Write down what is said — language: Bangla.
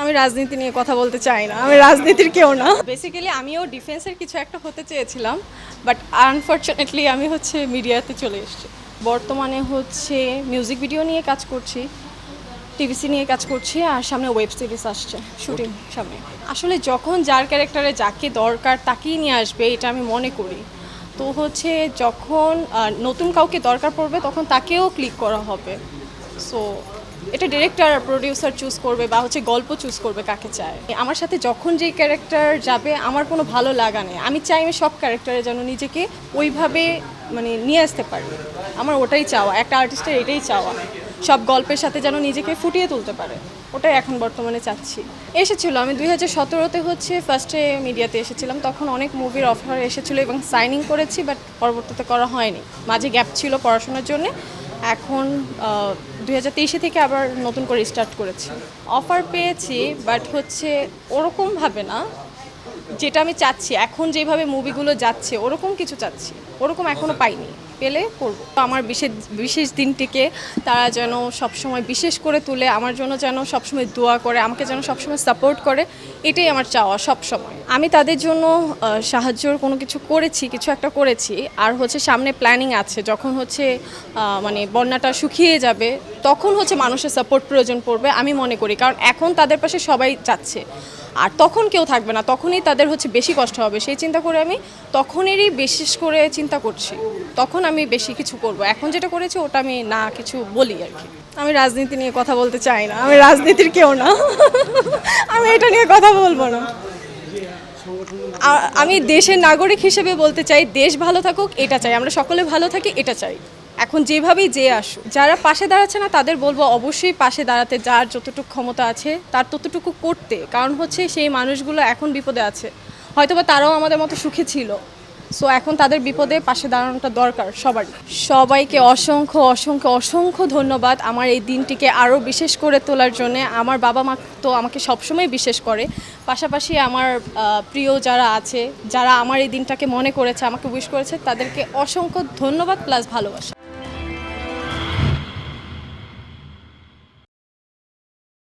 আমি রাজনীতি নিয়ে কথা বলতে চাই না। আমি রাজনীতির কেউ না। বেসিক্যালি আমিও ডিফেন্সের কিছু একটা হতে চেয়েছিলাম বাট আনফর্চুনেটলি আমি হচ্ছে মিডিয়াতে চলে এসেছি। বর্তমানে হচ্ছে মিউজিক ভিডিও নিয়ে কাজ করছি টিভিসি নিয়ে কাজ করছি, আর সামনে ওয়েব সিরিজ আসছে শুটিং সামনে। আসলে যখন যার ক্যারেক্টারে যাকে দরকার, তাকেই নিয়ে আসবে, এটা আমি মনে করি। তো হচ্ছে যখন নতুন কাউকে দরকার পড়বে, তখন তাকেও ক্লিক করা হবে। সো এটা ডিরেক্টর প্রডিউসার চুজ করবে বা হচ্ছে গল্প চুজ করবে কাকে চায়। আমার সাথে যখন যেই ক্যারেক্টার যাবে, আমার কোনো ভালো লাগা নেই। আমি চাই আমি সব ক্যারেক্টারে যেন নিজেকে ওইভাবে মানে নিয়ে আসতে পারি। আমার ওটাই চাওয়া। একটা আর্টিস্টের এটাই চাওয়া। সব গল্পের সাথে যেন নিজেকে ফুটিয়ে তুলতে পারে। ওটাই এখন বর্তমানে চাচ্ছি। এসেছিল। আমি দুই হাজার সতেরোতে হচ্ছে ফার্স্টে মিডিয়াতে এসেছিলাম। তখন অনেক মুভির অফার এসেছিল এবং সাইনিং করেছি বাট পরবর্তীতে করা হয়নি। মাঝে গ্যাপ ছিল পড়াশোনার জন্য। এখন দুই হাজার তেইশে থেকে আবার নতুন করে স্টার্ট করেছি। অফার পেয়েছি বাট হচ্ছে ওরকমভাবে না। যেটা আমি চাচ্ছি এখন যেভাবে মুভিগুলো যাচ্ছে ওরকম কিছু চাচ্ছি। ওরকম এখনও পাইনি। পেলে করব। আমার বিশেষ বিশেষ দিনটিকে তারা যেন সবসময় বিশেষ করে তুলে আমার জন্য যেন সবসময় দোয়া করে আমাকে যেন সবসময় সাপোর্ট করে এটাই আমার চাওয়া সবসময়। আমি তাদের জন্য সাহায্যর কোনো কিছু করেছি কিছু একটা করেছি। আর হচ্ছে সামনে প্ল্যানিং আছে যখন হচ্ছে মানে বন্যাটা শুকিয়ে যাবে তখন হচ্ছে মানুষের সাপোর্ট প্রয়োজন পড়বে আমি মনে করি। কারণ এখন তাদের পাশে সবাই যাচ্ছে। আর তখন কেউ থাকবে না, তখনই তাদের হচ্ছে বেশি কষ্ট হবে। সেই চিন্তা করে আমি তখনেরই বিশেষ করে চিন্তা করছি, তখন আমি বেশি কিছু করব। এখন যেটা করেছি ওটা আমি না কিছু বলি আর কি। আমি রাজনীতি নিয়ে কথা বলতে চাই না, আমি রাজনীতির কেউ না, আমি এটা নিয়ে কথা বলব না। আমি দেশের নাগরিক হিসেবে বলতে চাই, দেশ ভালো থাকুক, এটা চাই। আমরা সকলে ভালো থাকি, এটা চাই। এখন যেভাবেই যে আসুক, যারা পাশে দাঁড়াচ্ছে না, তাদের বলব অবশ্যই পাশে দাঁড়াতে, যার যতটুকু ক্ষমতা আছে, তার ততটুকু করতে। কারণ হচ্ছে সেই মানুষগুলো এখন বিপদে আছে। হয়তোবা তারাও আমাদের মতো সুখে ছিল। সো এখন তাদের বিপদে পাশে দাঁড়ানোটা দরকার সবার সবাইকে অসংখ্য অসংখ্য অসংখ্য ধন্যবাদ আমার এই দিনটিকে আরও বিশেষ করে তোলার জন্য। আমার বাবা মা তো আমাকে সবসময় বিশেষ করে। পাশাপাশি আমার প্রিয় যারা আছে, যারা আমার এই দিনটাকে মনে করেছে, আমাকে উইশ করেছে, তাদেরকে অসংখ্য ধন্যবাদ প্লাস ভালোবাসা।